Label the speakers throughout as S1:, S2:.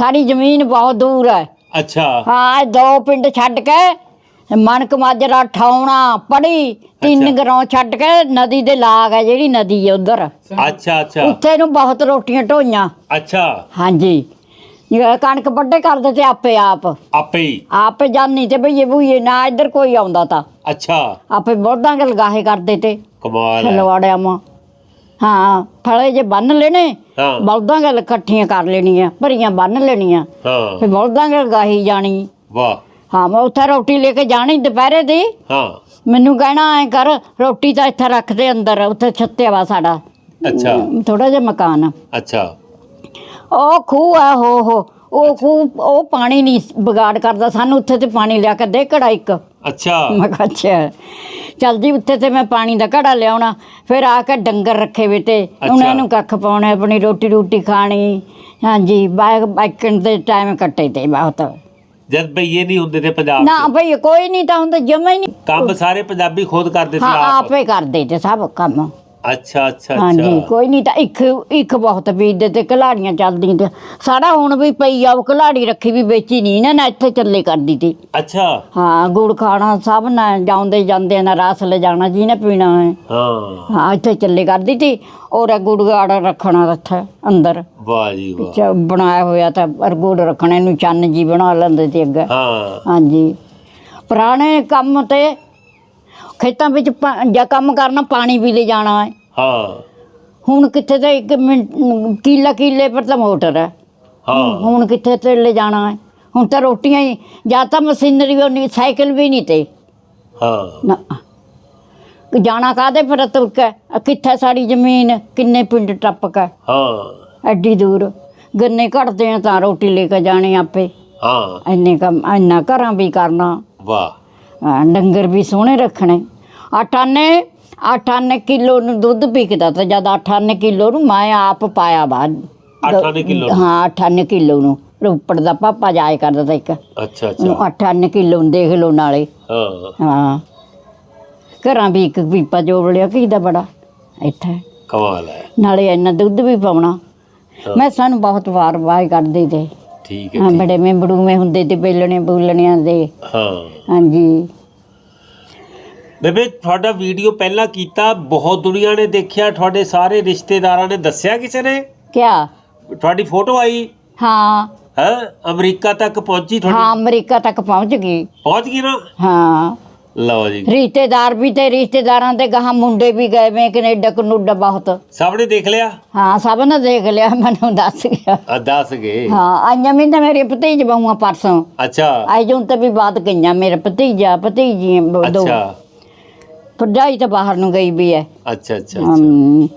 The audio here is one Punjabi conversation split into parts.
S1: ਸਾਡੀ ਜ਼ਮੀਨ ਬਹੁਤ ਦੂਰ ਹੈ।
S2: ਅੱਛਾ।
S1: ਹਾਂ ਇਹ ਦੋ ਪਿੰਡ ਛੱਡ ਕੇ ਮਣਕ ਮਾਜਰਾ ਠਾਉਣਾ ਪੜੀ ਤਿੰਨ। ਗਰਾਉਂ ਛੱਡ ਕੇ ਨਦੀ ਦੇ ਲਾਗ ਹੈ ਜਿਹੜੀ ਨਦੀ ਹੈ ਉਧਰ।
S2: ਅੱਛਾ ਅੱਛਾ।
S1: ਉੱਥੇ ਨੂੰ ਬਹੁਤ ਰੋਟੀਆਂ ਢੋਈਆਂ।
S2: ਅੱਛਾ।
S1: ਹਾਂਜੀ। ਇਹ ਕਣਕ ਵੱਡੇ ਕਰਦੇ ਤੇ ਆਪੇ ਆਪ।
S2: ਆਪੇ ਹੀ।
S1: ਆਪੇ ਜਾਨੀ ਤੇ ਬਈਏ ਬੁਈਏ ਨਾ ਇੱਧਰ ਕੋਈ ਆਉਂਦਾ ਤਾਂ।
S2: ਅੱਛਾ।
S1: ਆਪੇ ਬੋਦਾਂ ਕੇ ਲਗਾਹੇ ਕਰਦੇ ਤੇ।
S2: ਕਮਾਲ ਹੈ।
S1: ਖਲਵਾੜਿਆਂ ਮਾ। ਹਾਂ ਫਲੇ ਜੇ ਬੰਨ ਲੈਣੇ
S2: ਹਾਂ।
S1: ਬਲਦਾਂ ਗੱਲ ਇਕੱਠੀਆਂ ਕਰ ਲੈਣੀਆਂ ਭਰੀਆਂ ਬੰਨ ਲੈਣੀਆਂ।
S2: ਹਾਂ।
S1: ਫਿਰ ਬਲਦਾਂ ਗੱਲ ਗਾਹੀ ਜਾਣੀ।
S2: ਵਾਹ।
S1: ਹਾਂ ਮੈਂ ਉੱਥੇ ਰੋਟੀ ਲੈ ਕੇ ਜਾਣੀ ਦੁਪਹਿਰੇ ਦੀ।
S2: ਹਾਂ।
S1: ਮੈਨੂੰ ਕਹਿਣਾ ਐ ਕਰ ਰੋਟੀ ਤਾਂ ਇੱਥੇ ਰੱਖ ਦੇ ਅੰਦਰ ਉੱਥੇ ਛੱਤਿਆ ਵਾ ਸਾਡਾ।
S2: ਅੱਛਾ।
S1: ਥੋੜਾ ਜਿਹਾ ਮਕਾਨ। ਆ।
S2: ਅੱਛਾ।
S1: ਉਹ ਖੂਹ ਆ ਹੋ ਹੋ। ਉਹ ਖੂਹ ਉਹ ਪਾਣੀ ਨਹੀਂ ਵਿਗਾੜ ਕਰਦਾ। ਸਾਨੂੰ ਉੱਥੇ ਤੇ ਪਾਣੀ ਲਿਆ ਕੇ ਦੇ ਘੜਾ ਇੱਕ।
S2: ਅੱਛਾ।
S1: ਮੈਂ ਕਿਹਾ ਅੱਛਾ। ਚੱਲ ਜੀ ਉੱਥੇ ਤੇ ਮੈਂ ਪਾਣੀ ਦਾ ਘੜਾ ਲਿਆਉਣਾ। ਫਿਰ ਆ ਕੇ ਡੰਗਰ ਰੱਖੇ ਵੇ ਤੇ ਉਹਨਾਂ ਨੂੰ ਕੱਖ ਪਾਉਣਾ ਆਪਣੀ ਰੋਟੀ ਰੋਟੀ ਖਾਣੀ। ਹਾਂਜੀ ਬਾਈਕ ਬਾਈਕਣ ਦੇ ਟਾਈਮ ਕੱਟੇ ਤੇ ਬਹੁਤ।
S2: ਜਦ ਬਈਏ ਨਹੀਂ ਹੁੰਦੇ ਤੇ ਪੰਜਾਬ
S1: ਨਾ
S2: 'ਚ।
S1: ਭਈ ਕੋਈ ਨਹੀਂ ਤਾਂ ਹੁੰਦਾ ਜਮਾ ਹੀ ਨਹੀਂ।
S2: ਕੰਮ ਸਾਰੇ ਪੰਜਾਬੀ ਖੁਦ ਕਰਦੇ ਸੀ
S1: ਹਾਂ
S2: ਆਪ।
S1: ਆਪੇ ਕਰਦੇ ਤੇ ਸਭ ਕੰਮ।
S2: ਅੱਛਾ ਅੱਛਾ
S1: ਹਾਂਜੀ
S2: ਅੱਛਾ
S1: ਕੋਈ ਨਹੀਂ ਤਾਂ ਇੱਕ ਇੱਕ ਬਹੁਤ ਬੀਜਦੇ ਤੇ ਕਲਾੜੀਆਂ ਚੱਲਦੀਆਂ ਤੇ ਸਾਡਾ ਹੁਣ ਵੀ ਪਈ ਆ ਉਹ ਕਲਾੜੀ ਰੱਖੀ ਵੀ ਵੇਚੀ ਨਹੀਂ ਨਾ ਨਾ ਇੱਥੇ ਚੱਲੇ ਕਰਦੀ ਤੀ।
S2: ਅੱਛਾ।
S1: ਹਾਂ ਗੁੜ ਖਾਣਾ ਸਭ ਨਾ ਜਾਉਂਦੇ ਜਾਂਦੇ ਨਾ ਰਸ ਲੈ ਜਾਣਾ ਜੀ ਨੇ ਪੀਣਾ ਹੈ।
S2: ਹਾਂ।
S1: ਹਾਂ ਇੱਥੇ ਚੱਲੇ ਕਰਦੀ ਤੀ ਔਰ ਗੁੜ ਗਾੜਾ ਰੱਖਣਾ ਇੱਥੇ ਅੰਦਰ।
S2: ਵਾਹ ਜੀ ਵਾਹ।
S1: ਚ ਬਣਾਇਆ ਹੋਇਆ ਤਾਂ ਔਰ ਗੁੜ ਰੱਖਣੇ ਨੂੰ ਚੰਨ ਜੀ ਬਣਾ ਲੈਂਦੇ ਤੇ ਅੱਗੇ।
S2: ਹਾਂ।
S1: ਹਾਂਜੀ। ਪੁਰਾਣੇ ਕੰਮ ਤੇ ਖੇਤਾਂ ਵਿੱਚ ਪਾ- ਜਾਂ ਕੰਮ ਕਰਨਾ ਪਾਣੀ ਵੀ ਲੈ ਜਾਣਾ ਹੈ।
S2: ਹਾਂ।
S1: ਹੁਣ ਕਿੱਥੇ ਤੇ ਇੱਕ ਮਿੰਟ ਕਿੱਲਾ ਕਿੱਲੇ ਪਰ ਤਾਂ ਮੋਟਰ ਹੈ।
S2: ਹਾਂ।
S1: ਹੁਣ ਕਿੱਥੇ ਤੇ ਲੈ ਜਾਣਾ ਹੈ। ਹੁਣ ਤਾਂ ਰੋਟੀਆਂ ਹੀ ਜਾਂ ਤਾਂ ਮਸ਼ੀਨਰੀ ਵੀ ਨਹੀਂ ਸਾਈਕਲ ਵੀ ਨਹੀਂ ਤੇ।
S2: ਹਾਂ।
S1: ਨਾ। ਜਾਣਾ ਕਾਦੇ ਪਰ ਤੁਰ ਕੇ ਕਿੱਥੇ ਸਾਡੀ ਜ਼ਮੀਨ ਕਿੰਨੇ ਪਿੰਡ ਟੱਪ ਕੇ।
S2: ਹਾਂ।
S1: ਐਡੀ ਦੂਰ। ਗੰਨੇ ਘੜਦੇ ਆ ਤਾਂ ਰੋਟੀ ਲੈ ਕੇ ਜਾਣੀ ਆਪੇ।
S2: ਹਾਂ।
S1: ਇੰਨੇ ਕੰਮ ਇੰਨਾ ਘਰਾਂ ਵੀ ਕਰਨਾ।
S2: ਵਾਹ।
S1: ਹਾਂ, ਡੰਗਰ ਵੀ ਸੋਹਣੇ ਰੱਖਣੇ। ਆਟਾਨੇ ਆਟਾਨੇ ਕਿਲੋ ਨੂੰ ਦੁੱਧ ਵਿਕਦਾ ਤਾਂ ਜਦ ਆਟਾਨੇ ਕਿਲੋ ਨੂੰ ਮੈਂ ਆਪ ਪਾਇਆ ਬਾਅਦ
S2: ਅੱਠ ਆਨੇ ਕਿੱਲੋ ਨੂੰ?
S1: ਹਾਂ ਆਟਾਨੇ ਕਿਲੋ ਨੂੰ। ਰੋਪੜ ਦਾ ਪਾਪਾ ਜਾਇਆ ਕਰਦਾ ਤਾਂ ਇੱਕ।
S2: ਅੱਛਾ ਅੱਛਾ।
S1: ਆਟਾਨੇ ਕਿਲੋ ਨੂੰ ਦੇਖ ਲਓ ਨਾਲੇ।
S2: ਹਾਂ।
S1: ਹਾਂ। ਘਰਾਂ ਵੀ ਇੱਕ ਪੀਪਾ ਜੋੜ ਲਿਆ ਕਿਹਦਾ ਬੜਾ। ਇੱਥੇ।
S2: ਕਮਾਲ ਹੈ।
S1: ਨਾਲੇ ਇੰਨਾ ਦੁੱਧ ਵੀ ਪਾਉਣਾ। ਮੈਂ ਸਾਨੂੰ ਬਹੁਤ ਵਾਰ ਵਾਹ ਕਰਦੇ ਤੇ।
S2: ਠੀਕ ਹੈ
S1: ਹਾਂ ਬੜੇ ਮੈਂਬੜੂਵੇਂ ਹੁੰਦੇ ਤੇ ਬੇਲਣੇ ਬੂਲਣਿਆਂ ਦੇ।
S2: ਹਾਂ।
S1: ਹਾਂਜੀ।
S2: ਬੇਬੇ ਤੁਹਾਡਾ ਵੀਡੀਓ ਪਹਿਲਾਂ ਕੀਤਾ ਬਹੁਤ ਦੁਨੀਆ ਨੇ ਦੇਖਿਆ ਤੁਹਾਡੇ ਸਾਰੇ ਰਿਸ਼ਤੇਦਾਰਾਂ ਨੇ ਦੱਸਿਆ ਕਿਸੇ ਨੇ?
S1: ਕਿਆ?
S2: ਤੁਹਾਡੀ ਫੋਟੋ ਆਈ?
S1: ਹਾਂ।
S2: ਹੈ? ਅਮਰੀਕਾ ਤੱਕ ਪਹੁੰਚੀ ਤੁਹਾਡੀ?
S1: ਹਾਂ ਅਮਰੀਕਾ ਤੱਕ ਪਹੁੰਚ ਗਈ।
S2: ਪਹੁੰਚ ਗਈ ਨਾ?
S1: ਹਾਂ।
S2: ਲਓ ਜੀ।
S1: ਰਿਸ਼ਤੇਦਾਰ ਵੀ ਤੇ ਰਿਸ਼ਤੇਦਾਰਾਂ ਦੇ ਗਾਹਾਂ ਮੁੰਡੇ ਵੀ ਗਏ ਵੇ ਕੈਨੇਡਾ ਕਨੂਡਾ ਬਹੁਤ।
S2: ਸਭ ਨੇ ਦੇਖ ਲਿਆ?
S1: ਹਾਂ ਸਭ ਨੇ ਦੇਖ ਲਿਆ ਮੈਨੂੰ ਦੱਸ ਗਿਆ।
S2: ਆ ਦੱਸ ਗਏ?
S1: ਹਾਂ ਆਈਆਂ ਮੈਂ ਤਾਂ ਮੇਰੇ ਭਤੀਜ ਬਹੂਆਂ ਪਰਸੋਂ।
S2: ਅੱਛਾ।
S1: ਆਈ ਜੂਨ ਤੇ ਵੀ ਬਾਤ ਗਈਆਂ ਮੇਰੇ ਭਤੀਜਾ ਭਤੀਜੀ ਦੋ।
S2: ਅੱਛਾ।
S1: ਭਰਜਾਈ ਤਾਂ ਬਾਹਰ ਨੂੰ ਗਈ ਵੀ ਹੈ
S2: ਅੱਛਾ ਅੱਛਾ।
S1: ਹਮ,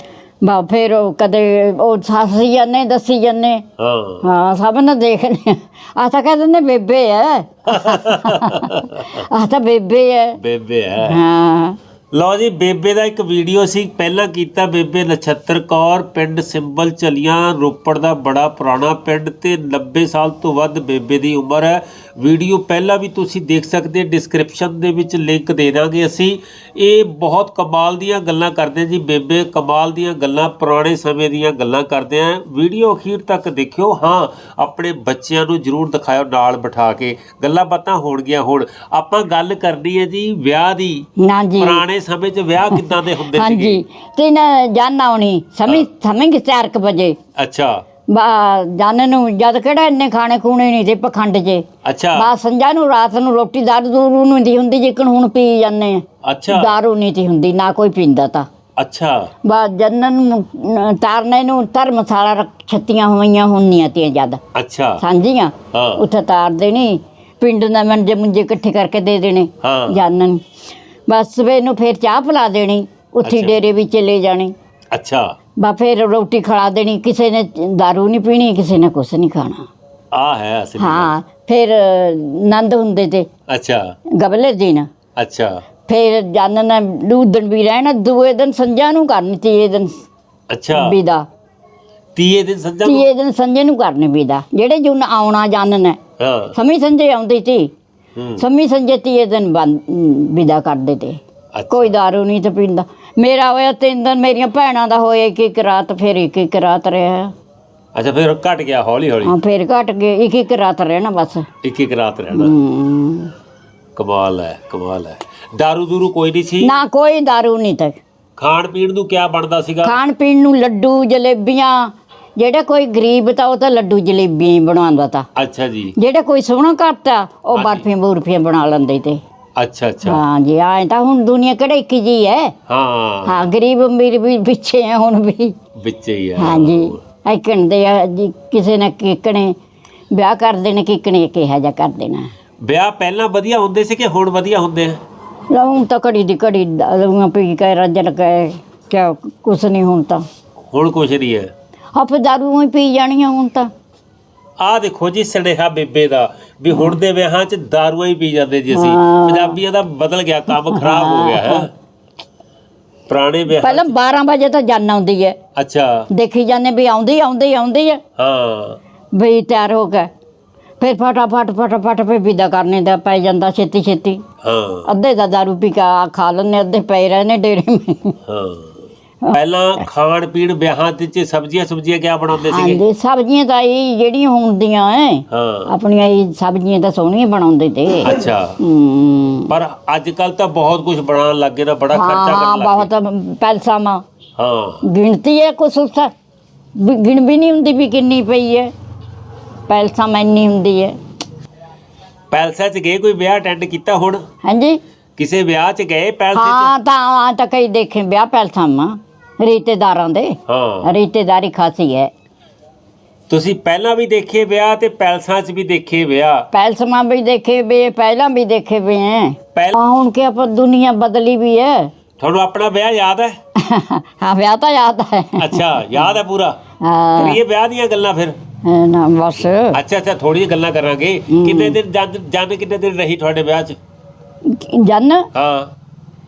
S1: ਬਾ ਫਿਰ ਉਹ ਕਦੇ ਉਹ ਸਾਸੀ ਜਾਂਦੇ ਦੱਸੀ ਜਾਂਦੇ।
S2: ਹਾਂ।
S1: ਹਾਂ ਸਭ ਨੇ ਦੇਖ ਲਿਆ ਆ ਤਾਂ ਕਹਿੰਦੇ ਨੇ ਬੇਬੇ ਹੈ ਆ ਤਾਂ ਬੇਬੇ ਹੈ
S2: ਬੇਬੇ ਹੈ
S1: ਹਾਂ।
S2: ਲਓ ਜੀ ਬੇਬੇ ਦਾ ਇੱਕ ਵੀਡੀਓ ਸੀ ਪਹਿਲਾਂ ਕੀਤਾ ਬੇਬੇ ਨਛੱਤਰ ਕੌਰ ਪਿੰਡ ਸਿੰਬਲ ਚਲੀਆਂ ਰੋਪੜ ਦਾ ਬੜਾ ਪੁਰਾਣਾ ਪਿੰਡ ਤੇ 90 ਸਾਲ ਤੋਂ ਵੱਧ ਬੇਬੇ ਦੀ ਉਮਰ ਹੈ। ਵੀਡੀਓ ਪਹਿਲਾਂ ਵੀ ਤੁਸੀਂ ਦੇਖ ਸਕਦੇ ਡਿਸਕ੍ਰਿਪਸ਼ਨ ਦੇ ਵਿੱਚ ਲਿੰਕ ਦੇ ਦਾਂਗੇ ਅਸੀਂ। ਇਹ ਬਹੁਤ ਕਮਾਲ ਦੀਆਂ ਗੱਲਾਂ ਕਰਦੇ ਜੀ ਬੇਬੇ ਕਮਾਲ ਦੀਆਂ ਗੱਲਾਂ ਪੁਰਾਣੇ ਸਮੇਂ ਦੀਆਂ ਗੱਲਾਂ ਕਰਦੇ ਆ। ਵੀਡੀਓ ਅਖੀਰ ਤੱਕ ਦੇਖਿਓ। ਹਾਂ ਆਪਣੇ ਬੱਚਿਆਂ ਨੂੰ ਜਰੂਰ ਦਿਖਾਓ ਨਾਲ ਬਿਠਾ ਕੇ। ਗੱਲਾਂ ਬਾਤਾਂ ਹੋਣਗੀਆਂ ਹੁਣ। ਆਪਾਂ ਗੱਲ ਕਰਨੀ ਹੈ ਜੀ ਵਿਆਹ ਦੀ। ਪੁਰਾਣੇ ਸਮੇਂ 'ਚ ਵਿਆਹ ਕਿੱਦਾਂ ਦੇ ਹੁੰਦੇ ਸੀਗੇ?
S1: ਹਾਂਜੀ ਤੇ ਨਾ ਜਾਨਾ ਆਉਣੀ। ਸਮਝ ਸਮਝ 4 ਕੁ ਵਜੇ।
S2: ਅੱਛਾ।
S1: ਜਾਣ ਨੂੰ ਜਦ ਕਿਹੜਾ ਇੰਨੇ ਖਾਣੇ ਖੂਣੇ ਨਹੀਂ ਤੇ ਪਖੰਡ ਜੇ।
S2: ਅੱਛਾ।
S1: ਬਾ ਸੰਜਾ ਨੂੰ ਰਾਤ ਨੂੰ ਰੋਟੀ ਦਾਰੂ ਦੂਰੂ ਨੂੰ ਦੀ ਹੁੰਦੀ ਜਿੱਕਣ ਹੁਣ ਪੀ ਜਾਂਦੇ ਆ।
S2: ਅੱਛਾ।
S1: ਦਾਰੂ ਨਹੀਂ ਤੀ ਹੁੰਦੀ ਨਾ ਕੋਈ ਪੀਂਦਾ ਤਾਂ।
S2: ਅੱਛਾ।
S1: ਬਾ ਜੰਨਨ ਨੂੰ ਨ- ਤਾਰਨੇ ਨੂੰ ਧਰਮਸ਼ਾਲਾ ਰੱਖ ਛੱਤੀਆਂ ਹੋਈਆਂ ਹੁੰਦੀਆਂ ਤੀਆਂ ਜਦ।
S2: ਅੱਛਾ।
S1: ਸਾਂਝੀਆਂ?
S2: ਹਾਂ।
S1: ਉੱਥੇ ਤਾਰ ਦੇਣੀ ਪਿੰਡ ਦਾ ਮੰਜੇ ਮੁੰਜੇ ਇਕੱਠੇ ਕਰਕੇ ਦੇ ਦੇਣੇ
S2: ਹਾਂ।
S1: ਜਾਨਨ ਬਸ ਸਵੇਰ ਨੂੰ ਫਿਰ ਚਾਹ ਪਿਲਾ ਦੇਣੀ ਉੱਥੇ
S2: ਅੱਛਾ।
S1: ਡੇਰੇ ਵਿੱਚ ਲੈ ਜਾਣੀ।
S2: ਅੱਛਾ।
S1: ਬਾ ਫਿਰ ਰੋਟੀ ਖਿਲਾ ਦੇਣੀ ਕਿਸੇ ਨੇ ਦਾਰੂ ਨਹੀਂ ਪੀਣੀ ਕਿਸੇ ਨੇ ਕੁਛ ਨਹੀਂ ਖਾਣਾ।
S2: ਆ ਹੈ ਅਸਲੀ
S1: ਹਾਂ ਫਿਰ ਨੰਦ ਹੁੰਦੇ ਤੇ।
S2: ਅੱਛਾ।
S1: ਗਬਲੇ ਦਿਨ।
S2: ਅੱਛਾ।
S1: ਫਿਰ ਜਾਨਨ ਦੂਦਨ ਵੀ ਰਹਿਣਾ ਦੂਏ ਦਿਨ ਸੰਜਾ ਨੂੰ ਕਰਨੀ ਤੀਏ ਦਿਨ
S2: ਅੱਛਾ।
S1: ਵਿਦਾ।
S2: ਤੀਏ ਦਿਨ ਸੱਜਾ ਨੂੰ?
S1: ਤੀਏ ਦਿਨ ਸੰਜੇ ਨੂੰ ਕਰਨੀ ਵਿਦਾ। ਜਿਹੜੇ ਜੁਨ ਆਉਣਾ ਜਾਨਨ ਹੈ
S2: ਹਾਂ।
S1: ਸਮੀ ਸੰਜੇ ਆਉਂਦੀ ਸੀ।
S2: ਹੂੰ।
S1: ਸਮੀ ਸੰਜੇ ਤੀਏ ਦਿਨ ਬੰਦ ਵਿਦਾ ਕਰਦੇ ਤੇ।
S2: ਅੱਛਾ।
S1: ਕੋਈ ਦਾਰੂ ਨਹੀਂ ਤੇ ਪੀਂਦਾ। ਮੇਰਾ ਹੋਇਆ ਤਿੰਨ ਦਿਨ ਮੇਰੀਆਂ ਭੈਣਾਂ ਦਾ ਹੋਇਆ ਇੱਕ ਇੱਕ ਰਾਤ ਫਿਰ ਇੱਕ ਇੱਕ ਰਾਤ ਰਿਹਾ।
S2: ਅੱਛਾ ਫਿਰ ਘਟ ਗਿਆ ਹੌਲੀ ਹੌਲੀ।
S1: ਹਾਂ ਫਿਰ ਘਟ ਗਏ ਇੱਕ ਇੱਕ ਰਾਤ ਰਹਿਣਾ ਬਸ।
S2: ਇੱਕ ਇੱਕ ਰਾਤ ਰਹਿਣਾ। ਕਮਾਲ ਹੈ ਕਮਾਲ ਹੈ। ਦਾਰੂ ਦੂਰੂ ਕੋਈ ਨਹੀਂ ਸੀ?
S1: ਨਾ ਕੋਈ ਦਾਰੂ ਨਹੀਂ ਤੱਕ
S2: ਖਾਣ ਪੀਣ ਨੂੰ ਕਿਆ ਬਣਦਾ ਸੀਗਾ?
S1: ਖਾਣ ਪੀਣ ਨੂੰ ਲੱਡੂ ਜਲੇਬੀਆਂ ਜਿਹੜਾ ਕੋਈ ਗਰੀਬ ਤਾਂ ਉਹ ਤਾਂ ਲੱਡੂ ਜਲੇਬੀਆਂ ਹੀ ਬਣਾਉਂਦਾ ਤਾ।
S2: ਅੱਛਾ ਜੀ।
S1: ਜਿਹੜਾ ਕੋਈ ਸੋਹਣਾ ਘਰ ਤਾ ਉਹ ਬਰਫੀਆਂ ਬੁਰਫੀਆਂ ਬਣਾ ਲੈਂਦੇ ਤੇ।
S2: ਅੱਛਾ ਅੱਛਾ।
S1: ਹਾਂ ਜੀ ਐਂ ਤਾਂ ਹੁਣ ਦੁਨੀਆ ਕਿਹੜਾ ਇੱਕ ਜੀ ਹੈ
S2: ਹਾਂ।
S1: ਹਾਂ ਗਰੀਬ ਅਮੀਰ ਵੀ ਪਿੱਛੇ ਆ ਹੁਣ ਵੀ।
S2: ਵਿੱਚ ਹੀ ਹੈ
S1: ਹਾਂ ਜੀ ਐਕਣ ਦੇ ਆ ਜੀ ਕਿਸੇ ਨੇ ਕਿਕਣੇ ਵਿਆਹ ਕਰ ਦੇਣੇ ਕਿਕਣੇ ਕਿਹਾ ਜਾ ਕਰ ਦੇਣਾ।
S2: ਵਿਆਹ ਪਹਿਲਾਂ ਵਧੀਆ ਹੁੰਦੇ ਸੀ ਕਿ ਹੁਣ ਵਧੀਆ ਹੁੰਦੇ ਆ?
S1: ਲਉਂ ਤਾਂ ਘੜੀ ਦੀ ਘੜੀ ਲਊਂਗਾ ਪੀ ਕੇ ਰੱਜਣ ਕੇ ਕਿਆ ਕੁਛ ਨਹੀਂ ਹੁਣ ਤਾਂ।
S2: ਹੁਣ ਕੁਛ ਨਹੀਂ ਹੈ
S1: ਆਪੇ ਦਾਰੂ ਹੀ ਪੀ ਜਾਣੀਆਂ ਹੁਣ ਤਾਂ।
S2: ਆਹ ਦੇਖੋ ਜੀ ਸਨੇਹਾ ਬੇਬੇ ਦਾ ਵੀ ਹੁਣ ਦੇ ਵਿਆਹਾਂ 'ਚ ਦਾਰੂਆਂ ਹੀ ਪੀ ਜਾਂਦੇ ਜੀ ਅਸੀਂ। ਪੰਜਾਬੀਆਂ ਦਾ ਬਦਲ ਗਿਆ ਕੰਮ ਖਰਾਬ ਹੋ ਗਿਆ ਹੈ। ਪੁਰਾਣੇ ਵਿਆਹ
S1: ਪਹਿਲਾਂ 12 ਵਜੇ ਤਾਂ ਜਾਨ ਆਉਂਦੀ ਹੈ।
S2: ਅੱਛਾ।
S1: ਦੇਖੀ ਜਾਂਦੇ ਵੀ ਆਉਂਦੀ ਆਉਂਦੀ ਆਉਂਦੀ ਹੈ।
S2: ਹਾਂ।
S1: ਵੀ ਤਿਆਰ ਹੋ ਕੇ। ਫਿਰ ਫਟਾਫਟ ਫਟਾਫਟ ਫਿਰ ਵਿਦਾ ਕਰਨੇ ਦਾ ਪੈ ਜਾਂਦਾ ਛੇਤੀ ਛੇਤੀ
S2: ਹਾਂ।
S1: ਅੱਧੇ ਦਾ ਦਾਰੂ ਪੀ ਕੇ ਖਾ ਲੈਂਦੇ ਅੱਧੇ ਪਏ ਰਹਿੰਦੇ ਡੇਰੇ ਵਿੱਚ
S2: ਹਾਂ। ਪਹਿਲਾਂ ਖਾਣ ਪੀਣ ਵਿਆਹਾਂ ਦੇ 'ਚ ਸਬਜ਼ੀਆਂ ਸਬਜ਼ੀਆਂ ਕਿਆ ਬਣਾਉਂਦੇ ਸੀਗੇ?
S1: ਹਾਂਜੀ ਸਬਜ਼ੀਆਂ ਤਾਂ ਇਹ ਜਿਹੜੀਆਂ ਹੁੰਦੀਆਂ ਐ
S2: ਹਾਂ।
S1: ਆਪਣੀਆਂ ਇਹ ਸਬਜ਼ੀਆਂ ਤਾਂ ਸੋਹਣੀਆਂ ਬਣਾਉਂਦੇ ਤੇ।
S2: ਅੱਛਾ।
S1: ਹੂੰ।
S2: ਪਰ ਅੱਜ ਕੱਲ ਤਾਂ ਬਹੁਤ ਕੁਝ ਬਣਾਉਣ ਲੱਗੇ ਨਾ ਬੜਾ ਖਰਚਾ
S1: ਹਾਂ
S2: ਕਰਨ ਲੱਗ ਗਏ
S1: ਬਹੁਤ ਪੈਸਾ ਮਾ।
S2: ਹਾਂ।
S1: ਗਿਣਤੀ ਹੈ ਕੁਛ ਉਸ ਵੀ ਗਿਣ ਵੀ ਨਹੀਂ ਹੁੰਦੀ ਵੀ ਕਿੰਨੀ ਪਈ ਹੈ ਪੈਸਾ ਮੈਨੀ ਹੁੰਦੀ ਹੈ
S2: ਪੈਲਸਾਂ 'ਚ ਗਏ ਕੋਈ ਵਿਆਹ ਅਟੈਂਡ ਕੀਤਾ ਹੁਣ?
S1: ਹਾਂਜੀ।
S2: ਕਿਸੇ ਵਿਆਹ 'ਚ ਗਏ ਪੈਲਸੇ 'ਚ?
S1: ਹਾਂ ਤਾਂ ਆ ਤਾਂ ਕਈ ਦੇਖੇ ਵਿਆਹ ਪੈਸਾ ਮਾ। ਰਿਸ਼ਤੇਦਾਰਾਂ ਦੇ।
S2: ਹਾਂ।
S1: ਰਿਸ਼ਤੇਦਾਰੀ ਖਾਸੀ ਹੈ।
S2: ਤੁਸੀਂ ਪਹਿਲਾਂ ਵੀ ਦੇਖੇ ਵਿਆਹ ਤੇ ਪੈਲਸਾਂ 'ਚ ਵੀ ਦੇਖੇ ਵਿਆਹ?
S1: ਪੈਲਸਮਾ ਵੀ ਦੇਖੇ ਵੇ ਪਹਿਲਾਂ ਵੀ ਦੇਖੇ ਵੇ ਹੈ।
S2: ਪਹਿਲ
S1: ਆ ਹੁਣ ਕਿ ਆਪਾਂ ਦੁਨੀਆ ਬਦਲੀ ਵੀ ਹੈ।
S2: ਤੁਹਾਨੂੰ ਆਪਣਾ ਵਿਆਹ ਯਾਦ ਹੈ?
S1: ਹਾਂ ਵਿਆਹ ਤਾਂ ਯਾਦ ਹੈ।
S2: ਅੱਛਾ ਯਾਦ ਹੈ ਪੂਰਾ?
S1: ਹਾਂ।
S2: ਕਰੀਏ ਵਿਆਹ ਦੀਆਂ ਗੱਲਾਂ ਫਿਰ?
S1: ਹੈ ਨਾ ਬਸ।
S2: ਅੱਛਾ ਅੱਛਾ ਥੋੜੀਆਂ ਗੱਲਾਂ ਕਰਾਂਗੇ। ਕਿੰਨੇ ਦਿਨ ਜੰਨ ਜੰਨ ਕਿੰਨੇ ਦਿਨ ਰਹੀ ਤੁਹਾਡੇ ਵਿਆਹ 'ਚ?
S1: ਜਨ?
S2: ਹਾਂ।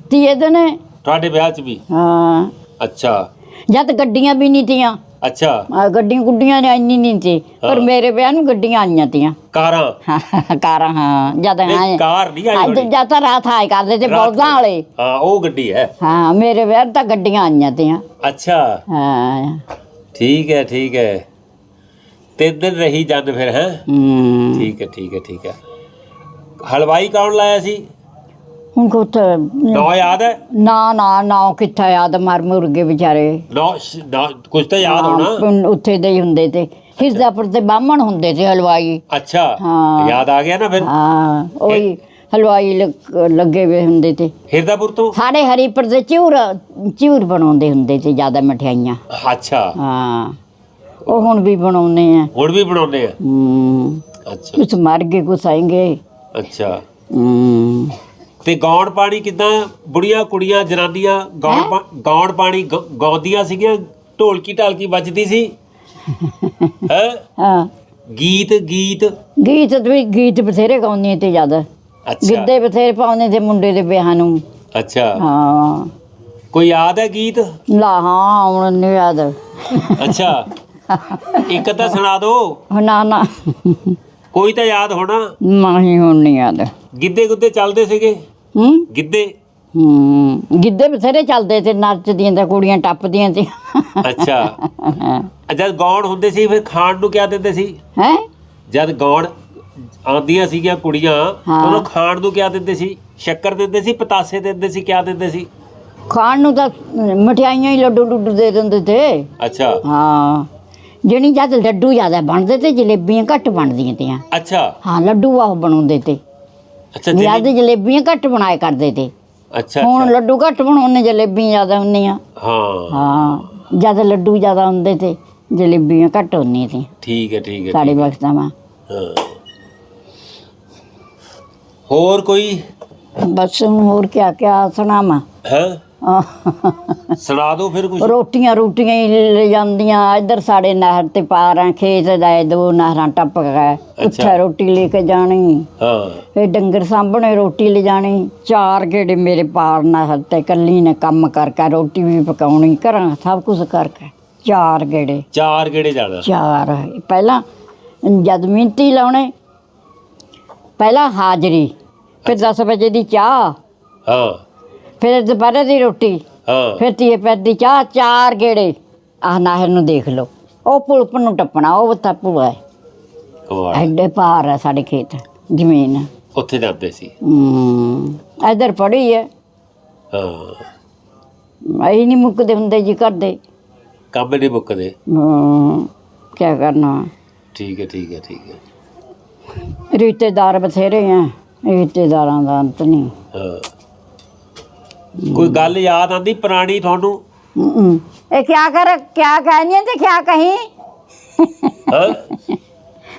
S1: ਤੀਏ ਦਿਨ ਹੈ।
S2: ਤੁਹਾਡੇ ਵਿਆਹ 'ਚ ਵੀ?
S1: ਹਾਂ।
S2: ਅੱਛਾ।
S1: ਜਦ ਗੱਡੀਆਂ ਵੀ ਨਹੀਂ ਤੀਆਂ।
S2: ਅੱਛਾ।
S1: ਆ ਗੱਡੀਆਂ ਗੁੱਡੀਆਂ ਨੇ ਇੰਨੀ ਨਹੀਂ ਸੀ ਪਰ ਮੇਰੇ ਵਿਆਹ ਨੂੰ ਗੱਡੀਆਂ ਆਈਆਂ ਤੀਆਂ।
S2: ਕਾਰਾਂ?
S1: ਕਾਰਾਂ ਹਾਂ ਜਦ
S2: ਨਹੀਂ
S1: ਆਏ।
S2: ਕਾਰ ਨਹੀਂ ਆਈ
S1: ਅੱਜ
S2: ਤੁਹਾਡੀ
S1: ਜਦ ਤਾਂ ਰਾਤ ਆਏ ਕਰਦੇ ਤੇ
S2: ਰਾਤ
S1: ਬਲਦਾਂ ਵਾਲੇ।
S2: ਹਾਂ ਉਹ ਗੱਡੀ ਹੈ।
S1: ਹਾਂ ਮੇਰੇ ਵਿਆਹ ਨੂੰ ਤਾਂ ਗੱਡੀਆਂ ਆਈਆਂ ਤੀਆਂ।
S2: ਅੱਛਾ।
S1: ਹਾਂ।
S2: ਠੀਕ ਹੈ ਠੀਕ ਹੈ। ਤਿੰਨ ਦਿਨ ਰਹੀ ਜੰਨ ਫਿਰ ਹੈ?
S1: ਹੂੰ।
S2: ਠੀਕ ਹੈ ਠੀਕ ਹੈ ਠੀਕ ਹੈ। ਹਲਵਾਈ ਕੌਣ ਲਾਇਆ ਸੀ?
S1: ਹੁਣ ਕੁੱਤ
S2: ਨੌ ਯਾਦ ਹੈ?
S1: ਨਾ ਨਾ ਨਾ ਕਿੱਥੇ ਯਾਦ ਮਰ ਮੁਰਗੇ ਵਿਚਾਰੇ।
S2: ਨੌ ਨੌ- ਕੁਝ ਤਾਂ ਯਾਦ ਹੋਣਾ।
S1: ਹਾਂ, ਉੱਥੇ ਦੇ ਹੀ ਹੁੰਦੇ ਤੇ। ਹਿਰਦਾਪੁਰ ਦੇ ਬਾਹਮਣ ਹੁੰਦੇ ਤੇ ਹਲਵਾਈ।
S2: ਅੱਛਾ
S1: ਹਾਂ।
S2: ਯਾਦ ਆ ਗਿਆ ਨਾ ਫਿਰ?
S1: ਹਾਂ ਉਹੀ ਹਲਵਾਈ ਲੱਗ- ਲੱਗੇ ਹੋਏ ਹੁੰਦੇ ਤੇ।
S2: ਹਿਰਦਾਪੁਰ ਤੋਂ?
S1: ਸਾਡੇ ਹਰੀਪੁਰ ਦੇ ਚੂਰ ਚੂਰ ਬਣਾਉਂਦੇ ਹੁੰਦੇ ਤੇ ਜ਼ਿਆਦਾ ਮਠਿਆਈਆਂ।
S2: ਅੱਛਾ।
S1: ਹਾਂ ਉਹ ਹੁਣ ਵੀ ਬਣਾਉਂਦੇ ਆ।
S2: ਹੁਣ ਵੀ ਬਣਾਉਂਦੇ ਆ?
S1: ਹੂੰ।
S2: ਅੱਛਾ।
S1: ਕੁਛ ਮਰ ਗਏ ਕੁਛ ਆਏਂਗੇ।
S2: ਅੱਛਾ।
S1: ਹੂੰ।
S2: ਤੇ ਗਾਉਣ ਪਾਣੀ ਕਿਦਾਂ? ਬੁੜੀਆਂ ਕੁੜੀਆਂ ਜਨਾਨੀਆਂ ਗਾਉਣ ਪਾ- ਗਾਉਣ ਪਾਣੀ ਗ- ਗਾਉਂਦੀਆਂ ਸੀਗੀਆਂ ਢੋਲਕੀ ਢਾਲਕੀ ਵੱਜਦੀ ਸੀ। ਹੈ?
S1: ਹਾਂ।
S2: ਗੀਤ ਗੀਤ।
S1: ਗੀਤ ਵੀ ਗੀਤ ਬਥੇਰੇ ਗਾਉਂਦੀਆਂ ਤੇ ਜ਼ਿਆਦਾ।
S2: ਅੱਛਾ।
S1: ਗਿੱਧੇ ਬਥੇਰੇ ਪਾਉਂਦੇ ਤੇ ਮੁੰਡੇ ਦੇ ਵਿਆਹਾਂ ਨੂੰ।
S2: ਅੱਛਾ।
S1: ਹਾਂ।
S2: ਕੋਈ ਯਾਦ ਹੈ ਗੀਤ?
S1: ਲਾ ਹਾਂ ਹੁਣ ਨਹੀਂ ਯਾਦ।
S2: ਅੱਛਾ। ਇੱਕ ਤਾਂ ਸੁਣਾ ਦਿਓ
S1: ਨਾ ਨਾ।
S2: ਕੋਈ ਤਾਂ ਯਾਦ ਹੋਣਾ?
S1: ਨਹੀਂ ਹੁਣ ਨਹੀਂ ਯਾਦ।
S2: ਗਿੱਧੇ ਗੁੱਦੇ ਚੱਲਦੇ ਸੀਗੇ?
S1: ਹੂੰ?
S2: ਗਿੱਧੇ।
S1: ਹੂੰ ਗਿੱਧੇ ਬਥੇਰੇ ਚੱਲਦੇ ਤੇ ਨੱਚਦੀਆਂ ਤੇ ਕੁੜੀਆਂ ਟੱਪਦੀਆਂ ਤੇ।
S2: ਅੱਛਾ। ਜਦ ਗਾਉਣ ਹੁੰਦੇ ਸੀ ਫਿਰ ਖਾਣ ਨੂੰ ਕਿਆ ਦਿੰਦੇ ਸੀ?
S1: ਹੈ?
S2: ਜਦ ਗਾਉਣ ਆਉਂਦੀਆਂ ਸੀਗੀਆਂ ਕੁੜੀਆਂ। ਉਹਨੂੰ ਖਾਣ ਨੂੰ ਕਿਆ ਦਿੰਦੇ ਸੀ? ਸ਼ੱਕਰ ਦਿੰਦੇ ਸੀ ਪਤਾਸੇ ਦਿੰਦੇ ਸੀ ਕਿਆ ਦਿੰਦੇ ਸੀ?
S1: ਖਾਣ ਨੂੰ ਤਾਂ ਮਠਿਆਈਆਂ ਹੀ ਲੱਡੂ ਲੁੱਡੂ ਦੇ ਦਿੰਦੇ ਤੇ।
S2: ਅੱਛਾ।
S1: ਹਾਂ। ਜਿਹੜੀ ਜਦ ਲੱਡੂ ਜ਼ਿਆਦਾ ਬਣਦੇ ਤੇ ਜਲੇਬੀਆਂ ਘੱਟ ਬਣਦੀਆਂ ਤੀਆਂ।
S2: ਅੱਛਾ।
S1: ਹਾਂ ਲੱਡੂ ਆਹ ਬਣਾਉਂਦੇ ਤੇ।
S2: ਅੱਛਾ
S1: ਜਦ
S2: ਜਲੇ-
S1: ਜਲੇਬੀਆਂ ਘੱਟ ਬਣਾਏ ਕਰਦੇ ਤੇ।
S2: ਅੱਛਾ
S1: ਹੁਣ ਲੱਡੂ ਘੱਟ ਬਣਾਉਣੇ ਜਲੇਬੀਆਂ ਜ਼ਿਆਦਾ ਹੁੰਦੀਆਂ।
S2: ਹਾਂ।
S1: ਹਾਂ ਜਦ ਲੱਡੂ ਜ਼ਿਆਦਾ ਹੁੰਦੇ ਤੇ ਜਲੇਬੀਆਂ ਘੱਟ ਹੁੰਦੀਆਂ ਤੇ।
S2: ਠੀਕ ਹੈ ਠੀਕ ਹੈ
S1: ਸਾਡੇ ਵਕਤਾਂ ਮਾ।
S2: ਹੋਰ ਕੋਈ?
S1: ਬਸ ਹੁਣ ਹੋਰ ਕਿਆ ਕਿਆ ਸੁਣਾਵਾਂ?
S2: ਹੈ? ਸੁਣਾ ਦਿਓ ਫਿਰ ਕੁਝ
S1: ਰੋਟੀਆਂ ਰੋਟੀਆਂ ਹੀ ਲੈ ਜਾਂਦੀਆਂ ਇੱਧਰ ਸਾਡੇ ਨਹਿਰ ਤੇ ਪਾਰਾਂ ਖੇਤ ਦਾ ਦੋ ਨਹਿਰਾਂ ਟੱਪ ਗਏ। ਉੱਥੇ ਰੋਟੀ ਲੈ ਕੇ ਜਾਣੀ।
S2: ਹਾਂ।
S1: ਫੇ ਡੰਗਰ ਸਾਂਭਣੇ ਰੋਟੀ ਲੈ ਜਾਣੀ। ਚਾਰ ਗੇੜੇ ਮੇਰੇ ਪਾਰ ਨਹਿਰ ਤੇ ਕੱਲੀ ਨੇ ਕੰਮ ਕਰਕੇ ਰੋਟੀ ਵੀ ਪਕਾਉਣੀ ਘਰਾਂ ਸਭ ਕੁਝ ਕਰਕੇ ਚਾਰ ਗੇੜੇ।
S2: ਚਾਰ ਗੇੜੇ ਜਾਣਾ
S1: ਚਾਰ। ਪਹਿਲਾਂ ਜਦ ਮਿੰਤੀ ਲਾਉਣੇ ਪਹਿਲਾਂ ਹਾਜ਼ਰੀ ਫਿਰ 10 ਵਜੇ ਦੀ ਚਾਹ।
S2: ਹਾਂ।
S1: ਫਿਰ ਦੁਪਹਿਰੇ ਦੀ ਰੋਟੀ
S2: ਹਾਂ।
S1: ਫਿਰ ਤੀਏ ਪੈਰ ਦੀ ਚਾਹ ਚਾਰ ਗੇੜੇ। ਆਹ ਨਾਹਰ ਨੂੰ ਦੇਖ ਲਓ। ਉਹ ਪੁਲ ਪਰ ਨੂੰ ਟੱਪਣਾ ਉਹ ਤਾਂ ਪੁਲ ਹੈ।
S2: ਕਮਾਲ
S1: ਐਡੇ ਪਾਰ ਹੈ ਸਾਡੇ ਖੇਤ ਜ਼ਮੀਨ।
S2: ਉੱਥੇ ਜਾਂਦੇ ਸੀ।
S1: ਹੂੰ ਇਧਰ ਪੜੀ ਹੈ।
S2: ਹਾਂ।
S1: ਅਸੀਂ ਨਹੀਂ ਮੁੱਕਦੇ ਹੁੰਦੇ ਜੀ ਕਰਦੇ
S2: ਕੰਮ ਨਹੀਂ ਮੁੱਕਦੇ।
S1: ਹੂੰ ਕੀ ਕਰਨਾ।
S2: ਠੀਕ ਹੈ ਠੀਕ ਹੈ ਠੀਕ ਹੈ।
S1: ਰਿਸ਼ਤੇਦਾਰ ਬਥੇਰੇ ਆ ਰਿਸ਼ਤੇਦਾਰਾਂ ਦਾ ਅੰਤ ਨਹੀਂ।
S2: ਹਾਂ। ਕੋਈ ਗੱਲ ਯਾਦ ਆਂਦੀ ਪੁਰਾਣੀ ਤੁਹਾਨੂੰ?
S1: ਕਿਆ ਕਰ ਕਿਆ ਕਹਿਨੀ ਹੈ ਤੇ ਕਿਆ ਕਹੀਂ?
S2: ਹਾਂ?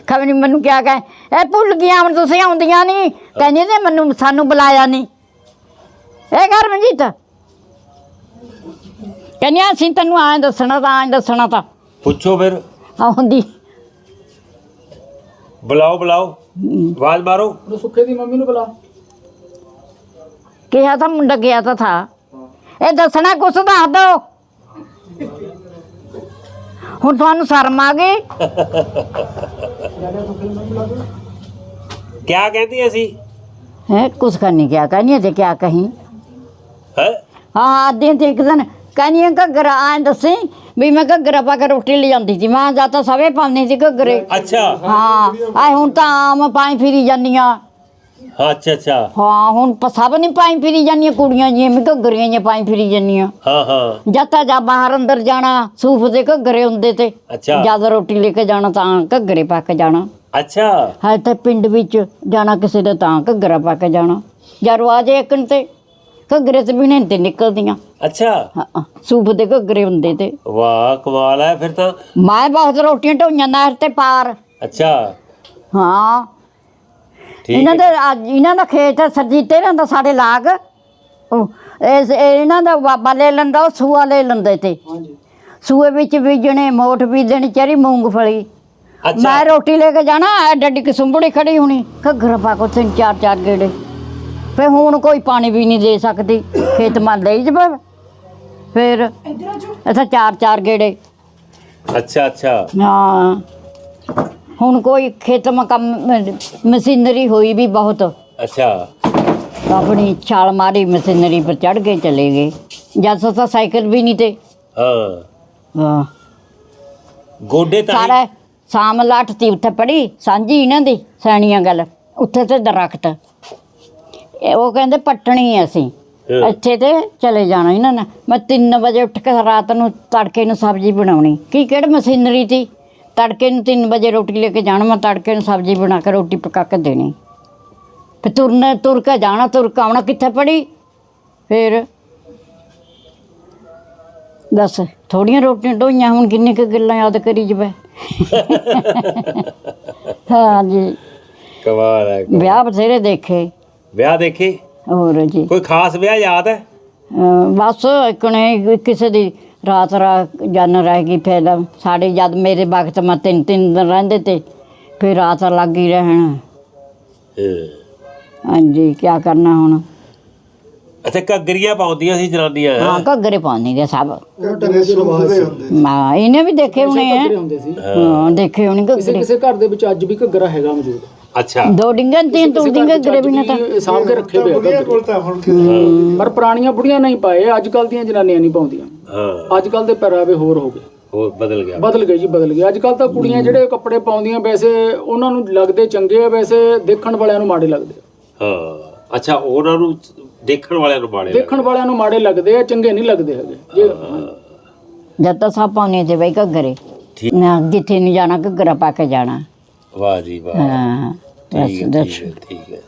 S1: ਖਬਰ ਨਹੀਂ ਮੈਨੂੰ ਕਿਆ ਕਹੇ। ਇਹ ਭੁੱਲ ਗਿਆ ਹੁਣ ਤੁਸੀਂ ਆਉਂਦੀਆਂ ਨਹੀਂ। ਕਹਿੰਦੀ ਤੇ ਮੈਨੂੰ ਸਾਨੂੰ ਬੁਲਾਇਆ ਨਹੀਂ। ਇਹ ਕਰ ਮਨਜੀਤ ਕਹਿੰਦੀ ਅਸੀਂ ਤੈਨੂੰ ਆਂ ਦੱਸਣਾ ਤਾਂ ਆਂ ਦੱਸਣਾ ਤਾਂ।
S2: ਪੁੱਛੋ ਫਿਰ।
S1: ਆਉਂਦੀ।
S2: ਬੁਲਾਓ ਬੁਲਾਓ। ਆਵਾਜ਼ ਮਾਰੋ।
S3: ਸੁੱਖੇ ਦੀ ਮੰਮੀ ਨੂੰ ਬੁਲਾ
S1: ਕਿਹਾ ਤਾਂ ਮੁੰਡਾ ਗਿਆ ਤਾਂ ਥਾ। ਇਹ ਦੱਸਣਾ ਕੁਛ ਦੱਸ ਦੋ। ਹੁਣ ਤੁਹਾਨੂੰ ਸ਼ਰਮ ਆ ਗਈ?
S2: ਕਿਆ ਕਹਿੰਦੀ ਅਸੀਂ
S1: ਹੈ ਕੁਛ ਕਰਨੀ ਕਿਆ ਕਹਿੰਦੀ ਤੇ ਕਿਆ ਕਹੀਂ?
S2: ਹੈ?
S1: ਹਾਂ ਆਦੇ ਤੇ ਇੱਕ ਦਿਨ ਕਹਿੰਦੀ ਆ ਘੱਗਰਾ ਆਂ ਦੱਸੀ ਵੀ ਮੈਂ ਘੱਗਰਾ ਪਾ ਕੇ ਰੋਟੀ ਲੈ ਜਾਂਦੀ ਸੀ। ਮੈਂ ਜਾਂ ਤਾਂ ਸਵੇ ਪਾਉਂਦੀ ਸੀ ਘੱਗਰੇ।
S2: ਅੱਛਾ।
S1: ਹਾਂ ਆਏ ਹੁਣ ਤਾਂ ਆਮ ਪਾਈ ਫਿਰੀ ਜਾਂਦੀਆਂ
S2: ਅੱਛਾ ਅੱਛਾ।
S1: ਹਾਂ ਹੁਣ ਪ- ਸਭ ਨਹੀਂ ਪਾਈ ਫਿਰੀ ਜਾਂਦੀਆਂ ਕੁੜੀਆਂ ਜਿਵੇਂ ਘੱਗਰੀਆਂ ਜਿਹੀਆਂ ਪਾਈ ਫਿਰੀ ਜਾਂਦੀਆਂ।
S2: ਹਾਂ ਹਾਂ।
S1: ਜਦ ਤਾਂ ਜਾ ਬਾਹਰ ਅੰਦਰ ਜਾਣਾ ਸੂਫ ਦੇ ਘੱਗਰੇ ਹੁੰਦੇ ਤੇ।
S2: ਅੱਛਾ।
S1: ਜਦ ਰੋਟੀ ਲੈ ਕੇ ਜਾਣਾ ਤਾਂ ਘੱਗਰੇ ਪਾ ਕੇ ਜਾਣਾ।
S2: ਅੱਛਾ।
S1: ਹਾਂ ਤੇ ਪਿੰਡ ਵਿੱਚ ਜਾਣਾ ਕਿਸੇ ਦੇ ਤਾਂ ਘੱਗਰਾ ਪਾ ਕੇ ਜਾਣਾ। ਜਾਂ ਰਵਾਜੇ ਇੱਕਣ ਤੇ ਘੱਗਰੇ ਤੇ ਵੀ ਨਹੀਂ ਤੇ ਨਿਕਲਦੀਆਂ।
S2: ਅੱਛਾ।
S1: ਹਾਂ ਸੂਫ ਦੇ ਘੱਗਰੇ ਹੁੰਦੇ ਤੇ।
S2: ਵਾਹ ਕਮਾਲ ਹੈ ਫਿਰ ਤਾਂ।
S1: ਮੈਂ ਬਹੁਤ ਰੋਟੀਆਂ ਢੋਈਆਂ ਨਹਿਰ ਤੇ ਪਾਰ।
S2: ਅੱਛਾ।
S1: ਹਾਂ। ਇਹਨਾਂ ਦਾ ਅੱਜ ਇਹਨਾਂ ਦਾ ਖੇਤ ਹੈ ਸਰਜੀਤੇ ਇਹਨਾਂ ਦਾ ਸਾਡੇ ਲਾਗ। ਉਹ ਇਸ ਇਹ ਇਹਨਾਂ ਦਾ ਬਾਬਾ ਲੈ ਲੈਂਦਾ ਉਹ ਸੂਆ ਲੈ ਲੈਂਦੇ ਤੇ।
S3: ਹਾਂਜੀ।
S1: ਸੂਏ ਵਿੱਚ ਬੀਜਣੇ ਮੋਠ ਬੀਜਣੀ ਚਰੀ ਮੂੰਗਫਲੀ
S2: ਅੱਛਾ।
S1: ਮੈਂ ਰੋਟੀ ਲੈ ਕੇ ਜਾਣਾ ਐ ਡੱਡੀ ਕਿਸੁੰਬੜੀ ਖੜੀ ਹੋਣੀ। ਘੱਗਰ ਪਾ ਕੋ ਤਿੰਨ ਚਾਰ ਚਾਰ ਗੇੜੇ। ਫੇ ਹੁਣ ਕੋਈ ਪਾਣੀ ਵੀ ਨਹੀਂ ਦੇ ਸਕਦੀ ਖੇਤ ਮਾ ਲਈ ਜਬ ਫਿਰ ਅੱਛਾ ਚਾਰ ਚਾਰ ਗੇੜੇ।
S2: ਅੱਛਾ ਅੱਛਾ।
S1: ਹਾਂ। ਹੁਣ ਕੋਈ ਖੇਤ ਮਾ ਕੰਮ ਮਸ਼ੀਨਰੀ ਹੋਈ ਵੀ ਬਹੁਤ।
S2: ਅੱਛਾ।
S1: ਆਪਣੀ ਛਾਲ ਮਾਰੀ ਮਸ਼ੀਨਰੀ ਪਰ ਚੜ ਕੇ ਚਲੇ ਗਏ। ਜਦ ਤਾਂ ਸਾਈਕਲ ਵੀ ਨਹੀਂ ਤੇ।
S2: ਹਾਂ।
S1: ਹਾਂ।
S2: ਗੋਡੇ ਤਾਂ
S1: ਸਾਰਾ ਸ਼ਾਮ ਲਾਟ ਤੀ ਉੱਥੇ ਪੜੀ ਸਾਂਝੀ ਇਹਨਾਂ ਦੀ ਸੈਣੀਆਂ ਗੱਲ। ਉੱਥੇ ਤੇ ਦਰਖਤ। ਇਹ ਉਹ ਕਹਿੰਦੇ ਪੱਟਣੀ ਅਸੀਂ। ਇੱਥੇ ਤੇ ਚਲੇ ਜਾਣਾ ਇਹਨਾਂ ਨੇ। ਮੈਂ 3 ਵਜੇ ਉੱਠ ਕੇ ਰਾਤ ਨੂੰ ਤੜਕੇ ਨੂੰ ਸਬਜ਼ੀ ਬਣਾਉਣੀ। ਕੀ ਕਿਹੜੀ ਮਸ਼ੀਨਰੀ ਤੀ? ਤੜਕੇ ਨੂੰ 3 ਵਜੇ ਰੋਟੀ ਲੈ ਕੇ ਜਾਣਾ ਮੈਂ ਤੜਕੇ ਨੂੰ ਸਬਜ਼ੀ ਬਣਾ ਕੇ ਰੋਟੀ ਪਕਾ ਕੇ ਦੇਣੀ। ਫਿਰ ਤੁਰਨਾ ਤੁਰ ਕੇ ਜਾਣਾ ਤੁਰ ਕੇ ਆਉਣਾ ਕਿੱਥੇ ਪੜੀ? ਫਿਰ ਦੱਸ ਥੋੜੀਆਂ ਰੋਟੀਆਂ ਢੋਈਆਂ ਹੁਣ ਕਿੰਨੇ ਕੁ ਗੱਲਾਂ ਯਾਦ ਕਰੀ ਜਵੇ। ਹਾਂ ਜੀ
S2: ਕਮਾਲ ਹੈ।
S1: ਵਿਆਹ ਬਥੇਰੇ ਦੇਖੇ।
S2: ਵਿਆਹ ਦੇਖੇ?
S1: ਹੋਰ ਜੀ।
S2: ਕੋਈ ਖਾਸ ਵਿਆਹ ਯਾਦ ਹੈ?
S1: ਬਸ ਇਕਣੇ ਕਿਸੇ ਦੀ ਰਾਤ ਰਾ ਜਨ ਰਹਿ ਗਈ ਫਿਰ ਸਾਡੇ ਜਦ ਮੇਰੇ ਵਕਤ ਮੈਂ ਤਿੰਨ ਤਿੰਨ ਦਿਨ ਰਹਿੰਦੇ ਤੇ ਫਿਰ ਰਾਤ ਲੱਗ ਹੀ ਰਹਿਣ। ਹਾਂਜੀ ਕੀ ਕਰਨਾ ਹੁਣ?
S2: ਅੱਛਾ ਘੱਗਰੀਆਂ ਪਾਉਂਦੀਆਂ ਸੀ ਜਨਾਨੀਆਂ। ਹੈਂ?
S1: ਘੱਗਰੇ ਪਾਉਂਦੀ ਦੇ ਸਭ। ਇਹਨੇ ਵੀ ਦੇਖੇ ਹੋਣੇ ਆ। ਹਾਂ ਦੇਖੇ ਹੋਣੇ
S3: ਕਿਸੇ
S1: ਘੱਗਰੇ।
S3: ਕਿਸੇ ਘਰ ਦੇ ਵਿੱਚ ਅੱਜ ਵੀ ਘੱਗਰਾ ਹੈਗਾ ਮੌਜੂਦ।
S2: ਅੱਛਾ।
S1: ਦੋ ਡਿੰਗਾਂ ਤਿੰਨ ਤੂੰ ਡਿੰਗਾਂ ਘੱਗਰੇ ਵੀ ਨਾ ਤਾਂ
S3: ਇਹ ਸਾਂਭ ਕੇ ਰੱਖੇ ਹੋਏ ਆ ਘੱਗਰੇ। ਪਰ ਪੁਰਾਣੀਆਂ ਬੁੜੀਆਂ ਨਹੀਂ ਪਾਏ ਅੱਜ ਕੱਲ ਦੀਆਂ ਜਨਾਨੀਆਂ ਨਹੀਂ ਪਾਉਂਦੀਆਂ।
S2: ਹਾਂ।
S3: ਅੱਜ ਕੱਲ ਦੇ ਪਹਿਰਾਵੇ ਹੋਰ ਹੋ ਗਏ।
S2: ਉਹ ਬਦਲ ਗਿਆ।
S3: ਬਦਲ ਗਏ ਜੀ ਬਦਲ ਗਏ। ਅੱਜ ਕੱਲ ਤਾਂ ਕੁੜੀਆਂ ਜਿਹੜੇ ਕੱਪੜੇ ਪਾਉਂਦੀਆਂ ਵੈਸੇ ਉਹਨਾਂ ਨੂੰ ਲੱਗਦੇ ਚੰਗੇ ਆ ਵੈਸੇ ਦੇਖਣ ਵਾਲਿਆਂ ਨੂੰ ਮਾੜੇ ਲੱਗਦੇ ਆ।
S2: ਹਾਂ। ਅੱਛਾ ਉਹਨਾਂ ਨੂੰ ਦੇਖਣ ਵਾਲਿਆਂ ਨੂੰ ਬਾੜੇ
S3: ਦੇਖਣ ਵਾਲਿਆਂ ਨੂੰ ਮਾੜੇ ਲੱਗਦੇ ਆ ਚੰਗੇ ਨਹੀਂ ਲੱਗਦੇ ਹੈਗੇ। ਜੇ
S1: ਜਦ ਤਾਂ ਸਭ ਪਾਉਣੇ ਤੇ ਬਈ ਘੱਗਰੇ।
S2: ਠੀਕ।
S1: ਨਾ ਜਿੱਥੇ ਨਹੀਂ ਜਾਣਾ ਘੱਗਰਾ ਪਾ ਕੇ ਜਾਣਾ।
S2: ਵਾਹ ਜੀ ਵਾਹ।
S1: ਹਾਂ।
S2: ਠੀਕ ਹੈ
S1: ਦੱਸ
S2: ਠੀਕ ਹੈ, ਠੀਕ ਹੈ।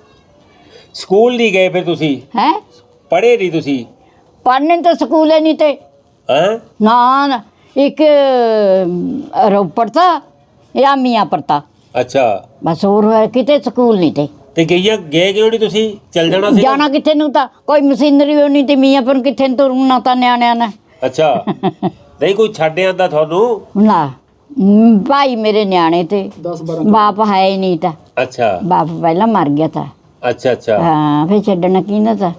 S2: ਸਕੂਲ ਨਹੀਂ ਗਏ ਫਿਰ ਤੁਸੀਂ?
S1: ਹੈ?
S2: ਪੜ੍ਹੇ ਨਹੀਂ ਤੁਸੀਂ?
S1: ਪੜ੍ਹਨੇ ਤਾਂ ਸਕੂਲ ਹੀ ਨਹੀਂ ਤੇ।
S2: ਹਾਂ?
S1: ਨਾ ਨਾ, ਇੱਕ ਰੋਪੜ ਤਾਂ ਜਾਂ ਮੀਆਂਪੁਰ ਤਾਂ
S2: ਅੱਛਾ।
S1: ਬਸ ਹੋਰ ਕਿਤੇ ਸਕੂਲ ਨਹੀਂ ਤੇ।
S2: ਤੇ ਗਈਆਂ ਗਏ ਕਿਉਂ ਨਹੀਂ ਤੁਸੀਂ? ਚੱਲ ਜਾਣਾ ਸੀ
S1: ਜਾਣਾ ਕਿੱਥੇ ਨੂੰ ਤਾਂ? ਕੋਈ ਮਸ਼ੀਨਰੀ ਹੋਣੀ ਤੇ ਮੀਆਂਪੁਰ ਨੂੰ ਕਿੱਥੇ ਨੂੰ ਤੁਰਨਾ ਤਾਂ ਨਿਆਣਿਆਂ ਨੇ।
S2: ਅੱਛਾ। ਨਹੀਂ ਕੋਈ ਛੱਡ ਆਂਦਾ ਤੁਹਾਨੂੰ?
S1: ਨਾ। ਭਾਈ ਮੇਰੇ ਨਿਆਣੇ ਤੇ।
S3: 10 12
S1: ਬਾਪ ਹੈ ਹੀ ਨਹੀਂ ਤਾਂ।
S2: ਅੱਛਾ।
S1: ਬਾਪ ਪਹਿਲਾਂ ਮਰ ਗਿਆ ਤਾਂ।
S2: ਅੱਛਾ ਅੱਛਾ।
S1: ਹਾਂ ਫਿਰ ਛੱਡਣਾ ਕੀ ਨਾ ਤਾਂ।